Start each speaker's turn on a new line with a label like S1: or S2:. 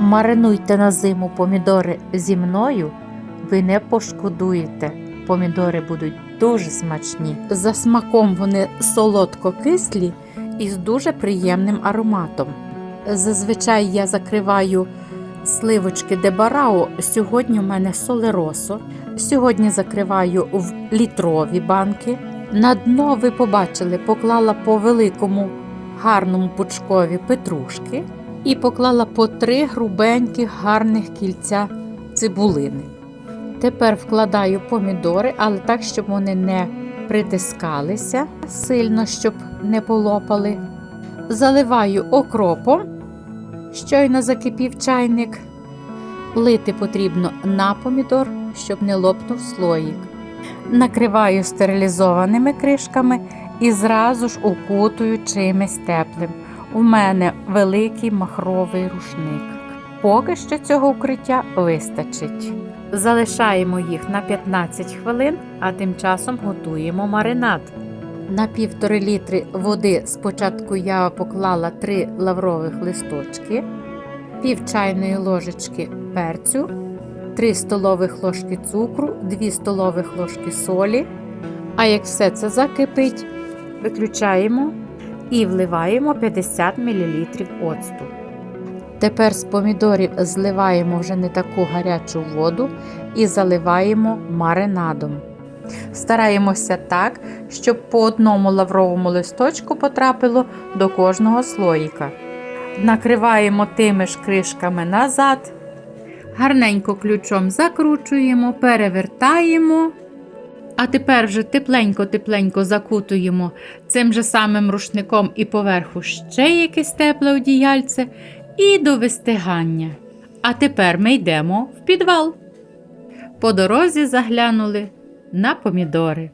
S1: Маринуйте на зиму помідори зі мною, ви не пошкодуєте. Помідори будуть дуже смачні. За смаком вони солодко-кислі і з дуже приємним ароматом. Зазвичай я закриваю сливочки дебарао. Сьогодні у мене солеросо. Сьогодні закриваю в літрові банки. На дно ви побачили, поклала по великому гарному пучкові петрушки і поклала по три грубеньких гарних кільця цибулини. Тепер вкладаю помідори, але так, щоб вони не притискалися сильно, щоб не полопали. Заливаю окропом, щойно закипів чайник. Лити потрібно на помідор, щоб не лопнув слоїк. Накриваю стерилізованими кришками і зразу ж укутую чимось теплим. У мене великий махровий рушник. Поки що цього укриття вистачить. Залишаємо їх на 15 хвилин, а тим часом готуємо маринад. На півтори літри води спочатку я поклала 3 лаврових листочки, пів чайної ложечки перцю, 3 столових ложки цукру, 2 столових ложки солі. А як все це закипить, виключаємо і вливаємо 50 мл оцту. Тепер з помідорів зливаємо вже не таку гарячу воду і заливаємо маринадом. Стараємося так, щоб по одному лавровому листочку потрапило до кожного слоїка. Накриваємо тими ж кришками назад, гарненько ключом закручуємо, перевертаємо. А тепер вже тепленько-тепленько закутуємо цим же самим рушником і поверху ще якесь тепле одіяльце і до вистигання. А тепер ми йдемо в підвал. По дорозі заглянули на помідори.